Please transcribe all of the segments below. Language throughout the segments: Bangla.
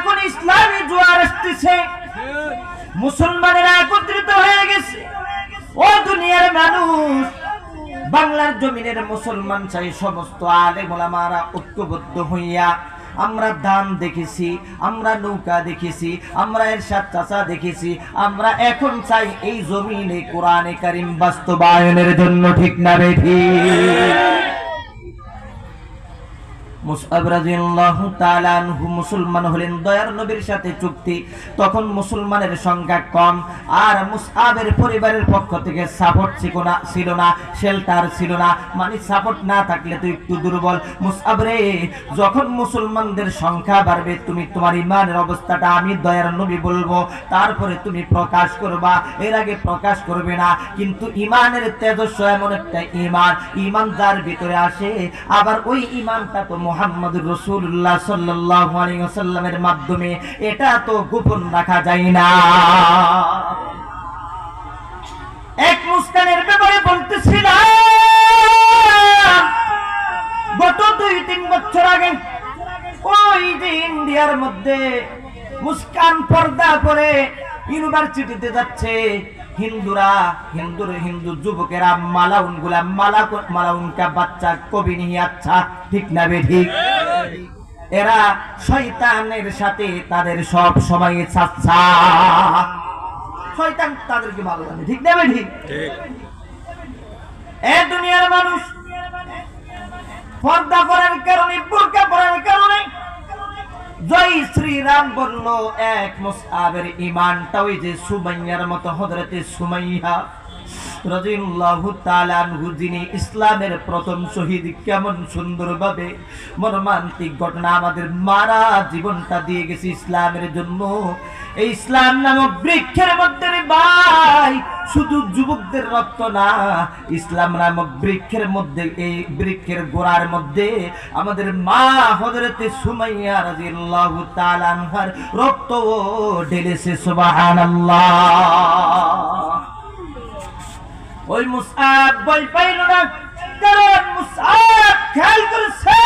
এখন ইসলামী জোয়ার আসতেছে। মুসলমানেরা একত্রিত হয়ে গেছে। ও দুনিয়ার মানুষ, বাংলার জমিনের মুসলমান চাই সমস্ত আলে মোলামারা ঐক্যবদ্ধ হইয়া। আমরা ধান দেখেছি, আমরা নৌকা দেখেছি, আমরা এরশাদ চাচা দেখেছি। আমরা এখন চাই এই জমিনে কোরআনে কারিম বাস্তবায়নের জন্য ঠিক না বেঠি মুসআব রাদিয়াল্লাহু তাআলা আনহু মুসলমান হলেন, দয়ার নবীর সাথে চুক্তি। তখন মুসলমানের সংখ্যা কম, আর পরিবারের পক্ষ থেকে সাপোর্ট ছিল না শেল্টার ছিল না। মানে সাপোর্ট না থাকলে তুই একটু দুর্বল। যখন মুসলমানদের সংখ্যা বাড়বে, তুমি তোমার ইমানের অবস্থাটা আমি দয়ার নবী বলব, তারপরে তুমি প্রকাশ করবা। এর আগে প্রকাশ করবে না, কিন্তু ইমানের তেজস্ব এমন একটা ইমান ইমান যার ভিতরে আসে, আবার ওই ইমানটা তো মোহাম্মদ রসুল্লাহ সাল্লাহ আলাইসাল্লামের মাধ্যমে, এটা তো গোপন রাখা যায় না। এক মুস্কানের ব্যাপারে বলতেছিলাম, গত দুই তিন বছর আগে, ওই যে ইন্ডিয়ার মধ্যে মুস্কান পর্দা করে ইউনিভার্সিটিতে যাচ্ছে। হিন্দুরা হিন্দুর হিন্দু যুবকেরা মালাউনগুলা মালা মালাউন কা বাচ্চা কবি নিয়ে আচ্ছা ঠিক না বে ঠিক? এরা শয়তানের সাথে তাদের সব সময় চাচ্ছা। শয়তান তাদেরকে ভালো লাগে ঠিক না ঠিক? এ দুনিয়ার মানুষ পর্দা করার কারণে বোরকা কারণে জয় শ্রীরাম বলল এক মুসআবের ইমানটা ওই যে সুমাইয়ার মতো হজরতে সুমাইয়া। ইসলামের প্রথম শহীদ, কেমন সুন্দরভাবে মর্মান্তিক ঘটনা আমাদের মারা জীবনটা দিয়ে গেছে ইসলামের জন্য। এই ইসলাম নামক বৃক্ষের মধ্যে ভাই, শুধু যুবকদের রক্ত না, ইসলাম নামক বৃক্ষের মধ্যে, এই বৃক্ষের গোড়ার মধ্যে আমাদের মা হযরতে সুমাইয়া রাদিয়াল্লাহু তাআলা আনহার রক্ত ঢেলেছে, সুবহানাল্লাহ। ওই মুসআব বই পাইল না কারণ মুসআব খেয়াল করেছে।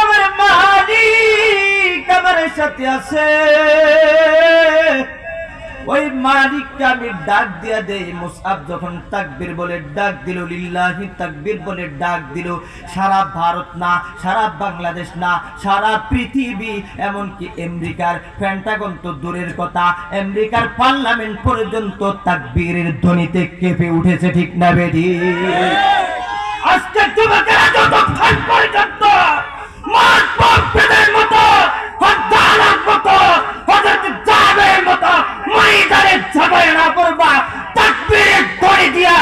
আমার মালিক আমার সাথে আছে। ওই মালিককে আমি ডাক দিয়া দেই মুসাব যখন তাকবীর বলে ডাক দিল, লিল্লাহি তাকবীর বলে ডাক দিল, সারা ভারত না, সারা বাংলাদেশ না, সারা পৃথিবী, এমনকি আমেরিকার পেন্টাগন তো দূরের কথা, আমেরিকার পার্লামেন্ট পর্যন্ত তাকবীরের ধ্বনিতে কেঁপে উঠেছে, ঠিক না বেডি আজকে যুবকেরা যতক্ষণ পর্যন্ত মাঠ পক্ষের মতো হদ্দালার মতো হজরত জাবের মতো ময়দানে ঝাঁপায় না করবা তাকবীরের ধ্বনি দিয়া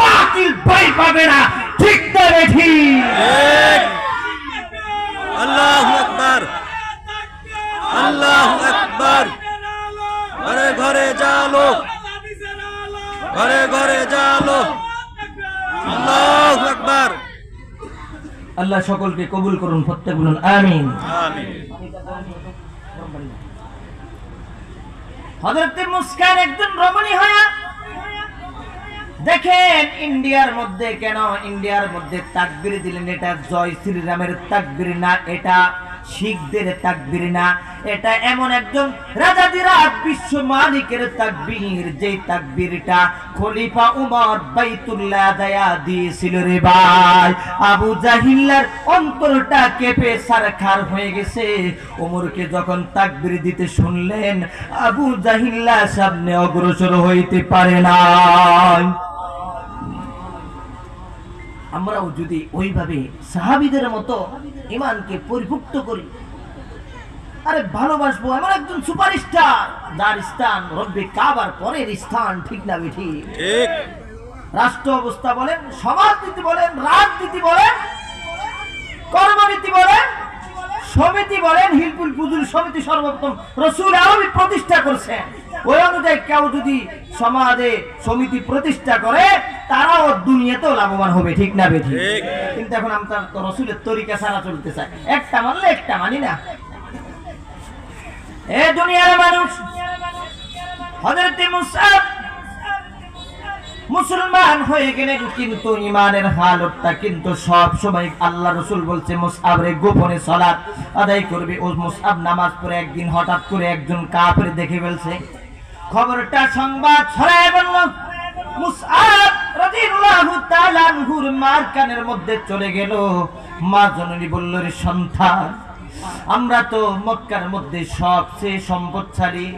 বাতিল বই পাবে না ঠিক না বেঠি আল্লাহু আকবার আল্লাহু আকবার ঘরে ঘরে জালো ঘরে জালো। আল্লাহু আকবার। আল্লাহ সকলকে কবুল করুন প্রত্যেক বলুন আমিন। আমিন। হযরত মুস্কান একজন রমণী হয়া দেখেন ইন্ডিয়ার মধ্যে কেন ইন্ডিয়ার মধ্যে তাকবীর দিলেন এটা জয় শ্রীরামের তাকবীর না এটা শিখদের তাকবীর না। এটা এমন একজন রাজাদিরাজ বিশ্ব মালিকের তাকবীর যে তাকবীরটা খলিফা উমর বাইতুল্লাহ দায়া দিয়েছিল রে ভাই। আবু জাহিল্লার অন্তরটা কেঁপে সারখার হয়ে গেছে। ওমরকে যখন তাকবীর দিতে শুনলেন, আবু জাহিল্লা সামনে অগ্রসর হইতে পারে না আমরাও যদি ওইভাবে সাহাবিদের মতো ইমানকে পরিপুক্ত করি আরে ভালোবাসবো এমন একজন সুপারস্টার যার স্থান রব্বে কাবার পরের স্থান ঠিক না বেঠি রাষ্ট্র অবস্থা বলেন সমাজনীতি বলেন রাজনীতি বলেন কর্মনীতি বলেন সমিতি বলেন হিলপুল পুজুর সমিতি সর্বপ্রথম রসুল আরবি প্রতিষ্ঠা করছেন। ওই অনুযায়ী কেউ যদি সমাজে সমিতি প্রতিষ্ঠা করে তারাও দুনিয়াতেও লাভবান হবে ঠিক না বেঠি? কিন্তু এখন আমরা তো রসুলের তরিকা ছাড়া চলতে চাই একটা মানলে একটা মানি না। এ দুনিয়ার মানুষ মুসাব মুসলমান হয়ে গেলেন কিন্তু ইমানের হালতটা কিন্তু সব সময় আল্লাহ রসুল বলছে মুসআবরে গোপনে সলাৎ আদায় করবে। ও মুসআব নামাজ পড়ে একদিন হঠাৎ করে একজন কাফের দেখে ফেলছে। খবরটা সংবাদ ছড়ায় বলল মুসআব আনহুর মার কানের মধ্যে চলে গেল। মা জননী বলল সন্তান, আমরা তো মক্কার মধ্যে সবচেয়ে সম্পদশালী।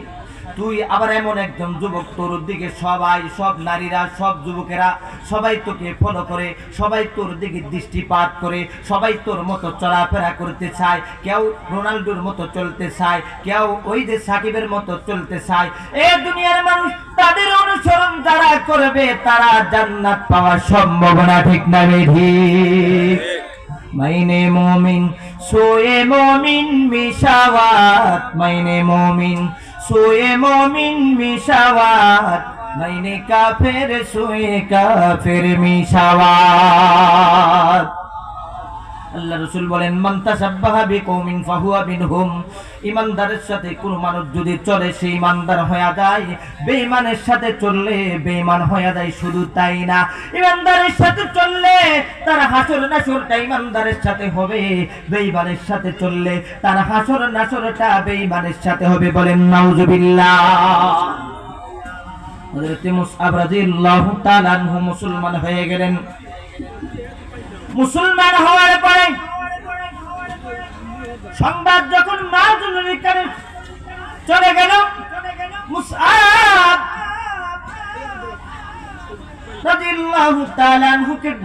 তুই আবার এমন একজন যুবক তোর দিকে সবাই, সব নারীরা, সব যুবকেরা, সবাই তোকে ফলো করে, সবাই তোর দিকে দৃষ্টিপাত করে, সবাই তোর মতো চলাফেরা করতে চায়, কেউ রোনাল্ডোর মতো চলতে চায়, কেউ ওই যে সাকিবের মতো চলতে চায়। এ দুনিয়ার মানুষ, তাদের অনুসরণ যারা করবে, তারা জান্নাত পাওয়ার সম্ভাবনা ঠিক না ঠিক। মাইনে মোমিন, সোয়ে মোমিন, মিশাওয়াত, মাইনে মোমিন সোয়ে মমিন মিশাওয়াত মাইনে কাফের সোয়ে কাফের মিশাওয়াত। আল্লাহ রসুল বলেন, মান তাসাব্বাহা বিকৌমিন ফাহুয়া মিনহুম। ইমানদারের সাথে কোন মানুষ যদি চলে, সে ইমানদার হয়ে যায়। বেঈমানের সাথে চললে বেঈমান হয়ে যায়, শুধু তাই না। ইমানদারের সাথে চললে তার হাসর নাসরটা ইমানদারের সাথে হবে, বেঈমানের সাথে চললে তার হাসর নাসরটা বেঈমানের সাথে হবে বলেন, নাউজুবিল্লাহ। হযরত মুসআব রাদিয়াল্লাহু তাআলা মুসলমান হয়ে গেলেন। মুসলমান হওয়ার পরে সংবাদ যখন মা কানে চলে গেল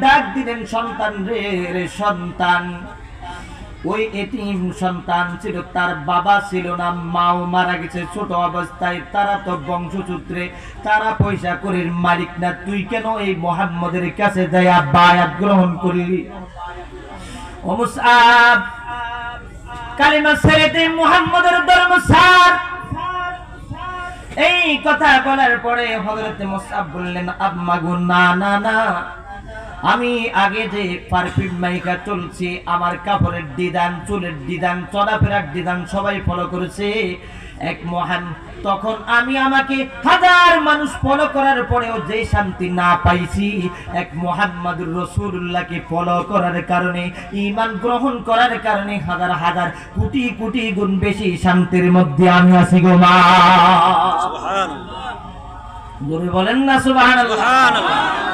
ডাক দিলেন, সন্তান রে রে সন্তান। ওই এতিম সন্তান ছিল, তার বাবা ছিল না, মাও মারা গেছে। ছোট অবস্থায় তারা তো বংশসূত্রে, তারা পয়সা করে মালিক না। তুই কেন এই মোহাম্মদের কাছে যাইয়া বায়াত গ্রহণ করলি? এই কথা বলার পরে হযরত মুসআব বললেন, আম্মা গো, না না না। আমি আগে যে পারফিউম মাইকা চলছি আমার কাপড়ের ডিজাইন চুলের ডিজাইন চলাফেরার ডিজাইন সবাই ফলো করেছে। এক মহান তখন আমি আমাকে হাজার মানুষ ফলো করার পরেও যে শান্তি না পাইছি এক মোহাম্মদুর রসুল্লাহকে ফলো করার কারণে ইমান গ্রহণ করার কারণে হাজার হাজার কোটি কোটি গুণ বেশি শান্তির মধ্যে আমি আছি গো মা। বলেন না সুবহানাল্লাহ।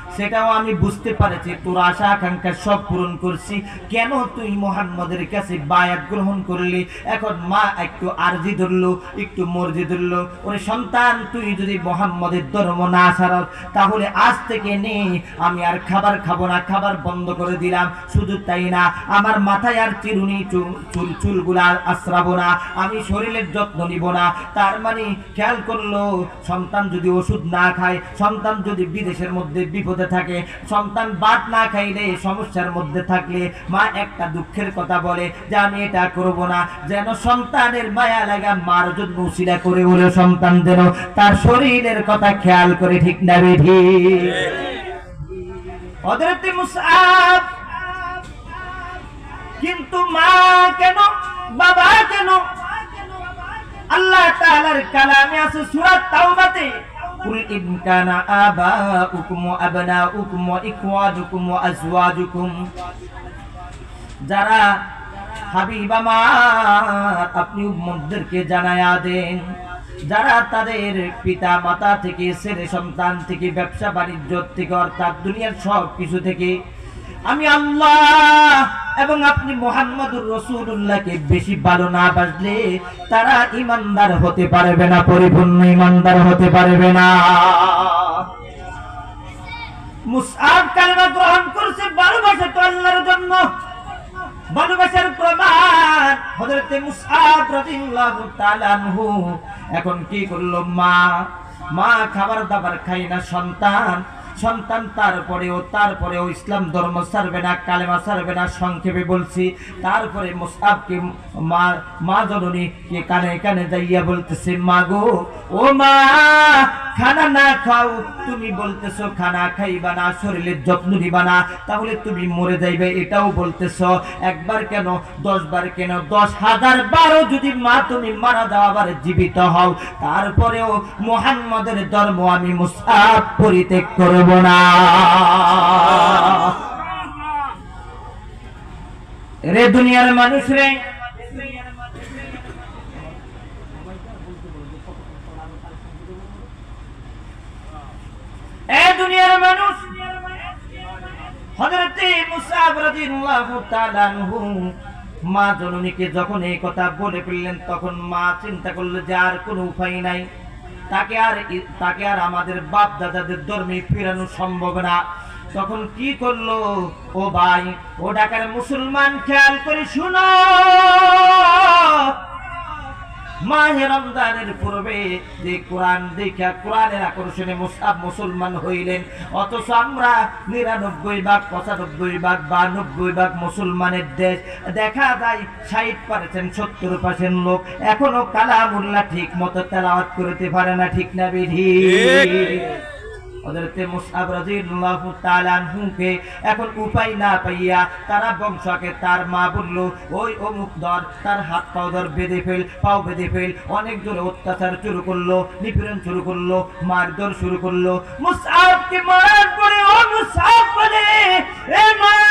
সেটাও আমি বুঝতে পারছি, তোর আশা আকাঙ্ক্ষা সব পূরণ করছি। কেন তুই মোহাম্মদের কাছে বায়াত গ্রহণ করলি? এখন মা একটু আরজি ধরলো, একটু মর্জি ধরলো। ওরে সন্তান, তুই যদি মোহাম্মদের ধর্ম না ছাড়াস তাহলে আজ থেকে নে, আমি আর খাবার খাব না, খাবার বন্ধ করে দিলাম। শুধু তাই না, আমার মাথায় আর চিরুনি চুল চুলগুলা আশ্রাবো না, আমি শরীরের যত্ন নিব না। তার মানে খেয়াল করল, সন্তান যদি ওষুধ না খায়, সন্তান যদি বিদেশের মধ্যে বিপদে থাকে। সন্তান বাদ না খাইলে সমস্যার মধ্যে থাকলে মা একটা দুঃখের কথা বলে যে, আমি এটা করব না। যেন সন্তানের মায়া লাগা মার জন্য উশিলা করে বলে সন্তান যেন তার শরীরের কথা খেয়াল করে, ঠিক না বেঠি কিন্তু মা কেন, বাবা কেন? আল্লাহ তাআলার কালামে আছে সূরা তাওবাতে। কুল إن كان آباؤكم وأبناؤكم وإخوانكم وأزواجكم যারা হাবিব আমার আপনি উম্মতদেরকে জানায়া দেন, যারা তাদের পিতা মাতা থেকে, ছেলে সন্তান থেকে, ব্যবসা, বাণিজ্য থেকে, অর্থাৎ দুনিয়ার সব কিছু থেকে আমি আল্লাহ এবং আপনি মোহাম্মদুর রসুল্লাহকে বেশি ভালো না বাসলে তারা ইমানদার হতে পারবে না, পরিপূর্ণ ইমানদার হতে পারবে না। এখন কি করল মা? মা খাবার দাবার খাই না, সন্তান সন্তান, তারপরেও তারপরেও ইসলাম ধর্ম ছাড়বে না, কালেমা ছাড়বে না, সংক্ষেপে বলছি। তারপরে মুসাবকে মা মা জননী কে কানে কানে যাইয়া বলতেছে, মা গো, ও মা, খানা না খাও। তুমি বলতেছো, খানা খাইবা না, শরীরের যত্ন নিবা না, তাহলে তুমি মরে যাইবে। এটাও বলতেছো। একবার কেন দশ বার কেন, দশ হাজার বারো যদি মা তুমি মারা দাও আবার জীবিত হও। তারপরেও মোহাম্মদের ধর্ম আমি মুসাফ পরিত্যাগ করব না। রে দুনিয়ার মানুষ রে। মা জননীকে যখন এই কথা বলে ফেললেন, তখন মা চিন্তা করল যে আর কোনো উপায় নাই। তাকে আর তাকে আর আমাদের বাপ দাদাদের ধর্মে ফেরানো সম্ভব না। তখন কি করল? ও ভাই, ও ডাকার মুসলমান খেয়াল করে শুনো। মাহে রমজানের পূর্বে যে কোরআন দেখা, কোরআনের আকর্ষণে মুসাব মুসলমান হইলেন। অথচ আমরা নিরানব্বই ভাগ, পঁচানব্বই ভাগ, বানব্বই ভাগ মুসলমানের দেশ। দেখা যায় ষাট পার্সেন্ট, সত্তর পার্সেন্ট লোক এখনও কালামুল্লাহ ঠিক মতো তেলাওয়াত করতে পারে না, ঠিক না বিধি? হযরতে মুসআব রাদিয়াল্লাহু তাআলা আনহুকে এখন উপায় না পাইয়া তারা বংশকে তার মা বলল, ওই অমুক দর, তার হাত পাও ধর, বেঁধে ফেল, পাও বেঁধে ফেল। অনেক জোরে অত্যাচার শুরু করল, নিপীড়ন শুরু করল, মারধর শুরু করল। মুসআবকে মারার পরে ও মুসআব বলে, এ মা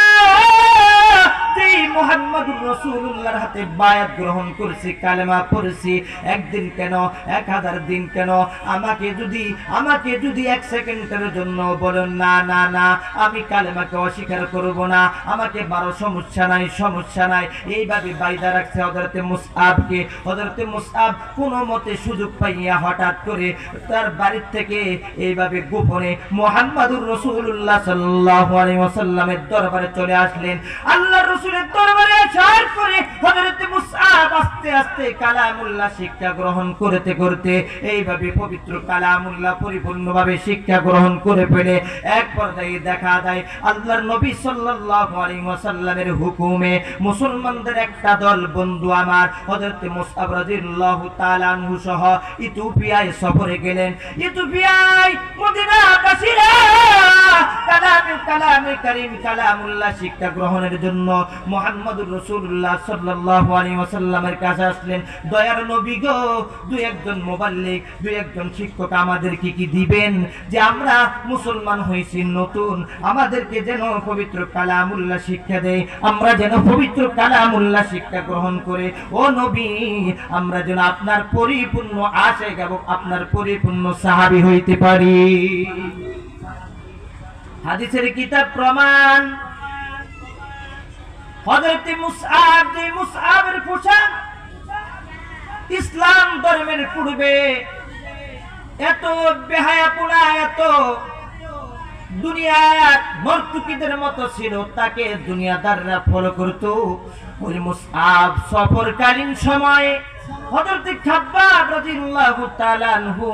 আমি কালেমাকে অস্বীকার করব না, আমাকে বারো সমস্যা নাই সমস্যা নাই। এইভাবে বাইদা রাখছে হজরতে মুসআবকে। হজরতে মুসআব কোনো মতে সুযোগ পাইয়া হঠাৎ করে তার বাড়ির থেকে এইভাবে গোপনে মোহাম্মদুর রসুল্লাহ সাল্লাল্লাহু আলাইহি ওয়াসাল্লামের দরবারে চলে আসলেন। আল্লাহ রসুলের দরবারে আসার পরে হযরত মুসআব আস্তে আস্তে কালামুল্লাহ শিক্ষা গ্রহণ করতে করতে এইভাবে পবিত্র কালামুল্লাহ পরিপূর্ণভাবে শিক্ষা গ্রহণ করে ফেলে। এক পর্যায়ে দেখা যায় আল্লাহর নবী সাল্লাল্লাহু আলাইহি ওয়াসাল্লামের হুকুমে মুসলমানদের একটা দল বন্ধু আমার, হযরত মুসআব রাদিয়াল্লাহু তাআলা আনহু সহ ইথিওপিয়ায় সফরে গেলেন। ইথিওপিয়ায় মদিনাবাসীরা কালামে কালামে কালামুল্লাহ শিক্ষা গ্রহণের জন্য মুহাম্মদুর রাসূলুল্লাহ সাল্লাল্লাহু আলাইহি ওয়াসাল্লামের কাছে আসলেন, দয়ার নবী গো, দুই একজন মোবাল্লিক, দুই একজন শিক্ষক আমাদেরকে কি দিবেন যে আমরা মুসলমান হয়েছি, নতুন? আমাদেরকে যেন পবিত্র কালামুল্লাহ শিক্ষা দেয়। আমরা যেন পবিত্র কালামুল্লাহ শিক্ষা গ্রহণ করে। ও নবী, আমরা যেন আপনার পরিপূর্ণ আশেক এবং আপনার পরিপূর্ণ সাহাবী হইতে পারি। হাদিসের কিতাব প্রমাণ হযরতে মুসআব মুসআবের পোশাক ইসলাম ধর্মের পূর্বে এত বেহায়াপনা এত দুনিয়ার নর্তুকিদের মতো ছিল, তাকে দুনিয়াদাররা ফলো করত। ওই মুসআব সফরকালীন সময়ে হযরত খাব্বাব রাদিয়াল্লাহু তাআলা আনহু